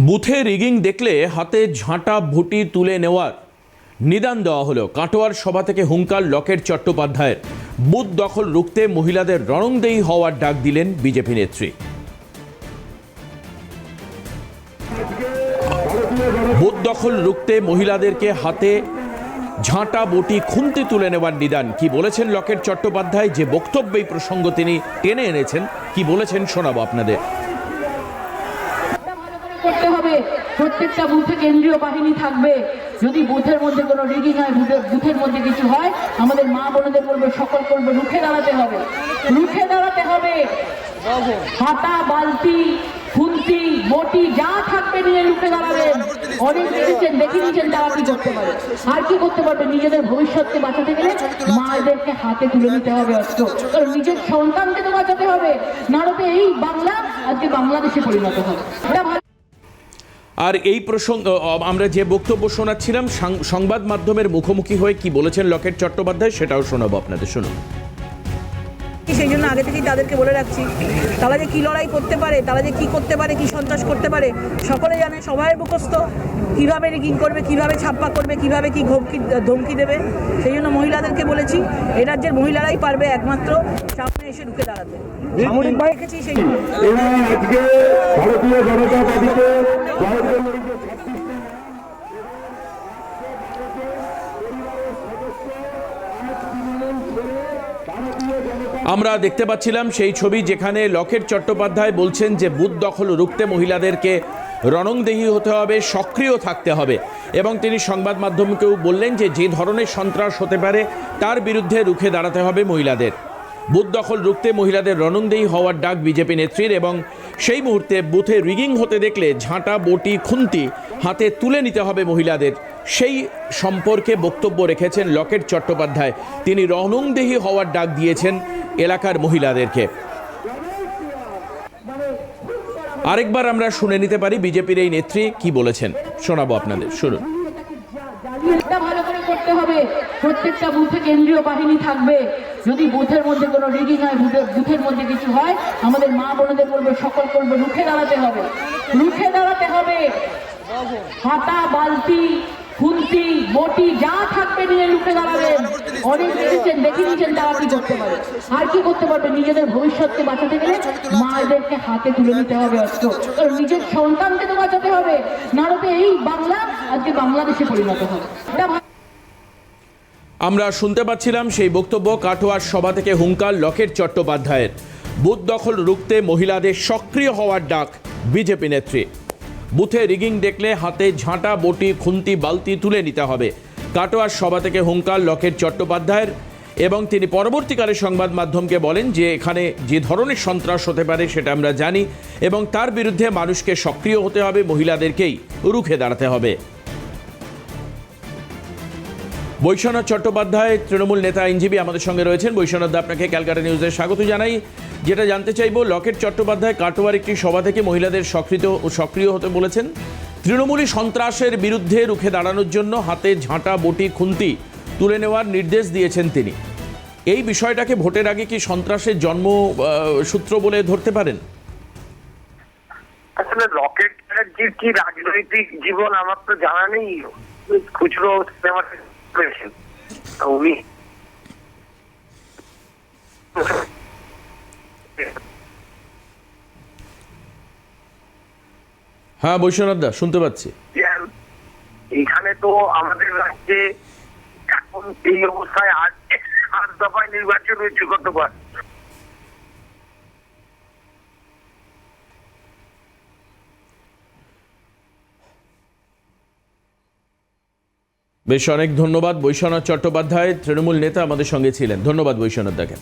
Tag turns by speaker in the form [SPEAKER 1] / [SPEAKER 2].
[SPEAKER 1] বুথে রিগিং দেখলে হাতে ঝাঁটা ভুটি তুলে নেওয়ার নিদান দেওয়া হলো। কাটোয়ার সভা থেকে হুঙ্কার লকেট চট্টোপাধ্যায়ের। বুথ দখল রুখতে মহিলাদের রণংদেয়ী হওয়ার ডাক দিলেন বিজেপি নেত্রী। বুথ দখল রুখতে মহিলাদেরকে হাতে ঝাঁটা বটি খুন্তি তুলে নেওয়ার নিদান। কি বলেছেন লকেট চট্টোপাধ্যায়? যে বক্তব্যে এই প্রসঙ্গ তিনি টেনে এনেছেন। কি বলেছেন শোনাবো আপনাদের
[SPEAKER 2] করতে হবে প্রত্যেকটা বুথে কেন্দ্রীয় বাহিনী থাকবে। যদি বুথের মধ্যে কোনো রিগিং হয় বুথের মধ্যে কিছু হয়, আমাদের মা বোনদের বলবে, সকল করবে। রুখে দাঁড়াতে হবে। রুখে দাঁড়াতে হবে। হাতা, বালতি, খুন্তি, বটি, যা থাকবে নিয়ে রুখে দাঁড়াবেন। অনেক দেখেছেন দেখে নিয়েছেন তারা কি করতে পারে? আর কি করতে পারবে? নিজেদের ভবিষ্যৎকে বাঁচাতে গেলে মায়েদেরকে হাতে তুলে নিতে হবে অস্ত্র। কারণ নিজের সন্তানকে তো বাঁচাতে হবে। নারতে এই বাংলা আজকে বাংলাদেশে পরিণত হবে।
[SPEAKER 1] আর এই প্রসঙ্গ আমরা যে বক্তব্য শোনাচ্ছিলাম সংবাদ মাধ্যমের মুখোমুখি হয়ে কি বলেছেন লকেট চট্টোপাধ্যায়, সেটাও শোনাবো আপনাদের, শুনুন।
[SPEAKER 3] সেই জন্য আগে থেকেই তাদেরকে বলে রাখছি। তারা যে কী লড়াই করতে পারে, তারা যে কী করতে পারে, কী সন্ত্রাস করতে পারে সকলে জানে, সবাই মুখস্থ। কীভাবে রিগিং করবে, কীভাবে ছাপ্পা করবে, কীভাবে কী ধমকি ধমকি দেবে, সেই জন্য মহিলাদেরকে বলেছি এই রাজ্যের মহিলারাই পারবে একমাত্র সামনে এসে ঢুকে দাঁড়াতে। সামরিক দেখেছি সেই
[SPEAKER 4] এরা আজকে ভারতীয় জনতা পার্টিতে জয়ের জন্য এই যে
[SPEAKER 1] আমরা দেখতে পাচ্ছিলাম সেই ছবি যেখানে লকেট চট্টোপাধ্যায় বলছেন যে বুথ দখল রুখতে মহিলাদেরকে রণংদেহী হতে হবে, সক্রিয় থাকতে হবে। এবং তিনি সংবাদ মাধ্যমকেও বললেন যে যে ধরনের সন্ত্রাস হতে পারে, তার বিরুদ্ধে রুখে দাঁড়াতে হবে মহিলাদের। বুথ দখল রুখতে মহিলাদের রণংদেহী হওয়ার ডাক বিজেপি নেত্রীর এবং সেই মুহূর্তে বুথে রিগিং হতে দেখলে ঝাঁটা, বটি, খুন্তি হাতে তুলে নিতে হবে মহিলাদের। সেই সম্পর্কে বক্তব্য রেখেছেন লকেট চট্টোপাধ্যায়। তিনি রণংদেহী হওয়ার ডাক দিয়েছেন এলাকার মহিলাদেরকে। আরেকবার আমরা শুনে নিতে পারি বিজেপির এই নেত্রী কি বলেছেন। শোনাবো আপনাদের, শুনুন।
[SPEAKER 2] করতে হবে। প্রত্যেকটা বুথে কেন্দ্রীয় বাহিনী থাকবে। যদি বুথের মধ্যে কোনো রিগিং হয় বুথের মধ্যে কিছু হয়, আমাদের মা বোনদের সকল করবে। রুখে দাঁড়াতে হবে। রুখে দাঁড়াতে হবে। হাতা বালতি খুন্তি বটি যা থাকবে নিয়ে রুখে দাঁড়াবেন অনেক দেখেছেন দেখে নিয়েছেন তারা কি করতে পারে। আর কি করতে পারবে? নিজেদের ভবিষ্যৎকে বাঁচাতে গেলে মায়েদেরকে হাতে তুলে নিতে হবে অস্ত্র। কারণ নিজের সন্তানকে তো বাঁচাতে হবে। নারতে এই বাংলা আজকে বাংলাদেশে পরিণত হবে।
[SPEAKER 1] আমরা শুনতে পাচ্ছিলাম সেই বক্তব্য কাটোয়ার সভা থেকে হুঙ্কার লকেট চট্টোপাধ্যায়ের। বুথ দখল রুখতে মহিলাদের সক্রিয় হওয়ার ডাক বিজেপি নেত্রী। বুথে রিগিং দেখলে হাতে ঝাঁটা, বটি, খুন্তি, বালতি তুলে নিতে হবে। কাটোয়ার সভা থেকে হুঙ্কার লকেট চট্টোপাধ্যায়ের এবং তিনি পরবর্তীকালে সংবাদ মাধ্যমকে বলেন যে এখানে যে ধরনের সন্ত্রাস হতে পারে সেটা আমরা জানি এবং তার বিরুদ্ধে মানুষকে সক্রিয় হতে হবে, মহিলাদেরকেই রুখে দাঁড়াতে হবে। বৈশ্বনাথ চট্টোপাধ্যায়, তৃণমূল নেতা আইনজীবী আমাদের সঙ্গে রয়েছেন। বৈশ্বনাথ আপনাকে ক্যালকাটা নিউজে স্বাগত জানাই। যেটা জানতে চাইব, লকেট চট্টোপাধ্যায় কাটোয়ার একটি সভা থেকে মহিলাদের সক্রিয় ও সক্রিয় হতে বলেছেন? তৃণমূলী সন্ত্রাসের বিরুদ্ধে রুখে দাঁড়ানোর জন্য হাতে ঝাঁটা, বটি, খুন্তি তুলে নেওয়ার নির্দেশ দিয়েছেন তিনি। এই বিষয়টাকে ভোটের আগে কি সন্ত্রাসের জন্ম সূত্র বলে ধরতে পারেন?
[SPEAKER 5] আসলে রকেট ব্যানার্জির কি রাজনৈতিক জীবন আমার তো জানা নেই। খুচরো সিনেমা Oh, me.
[SPEAKER 1] হ্যাঁ বৈশ্বনাথ দা শুনতে পাচ্ছি
[SPEAKER 5] এখানে তো আমাদের রাজ্যে এখন এই অবস্থায় আজ সাত দফায় নির্বাচন হয়েছে কতবার
[SPEAKER 1] বেশ অনেক ধন্যবাদ বৈশ্বনাথ চট্টোপাধ্যায় তৃণমূল নেতা আমাদের সঙ্গে ছিলেন। ধন্যবাদ বৈশ্বনাথ দাকে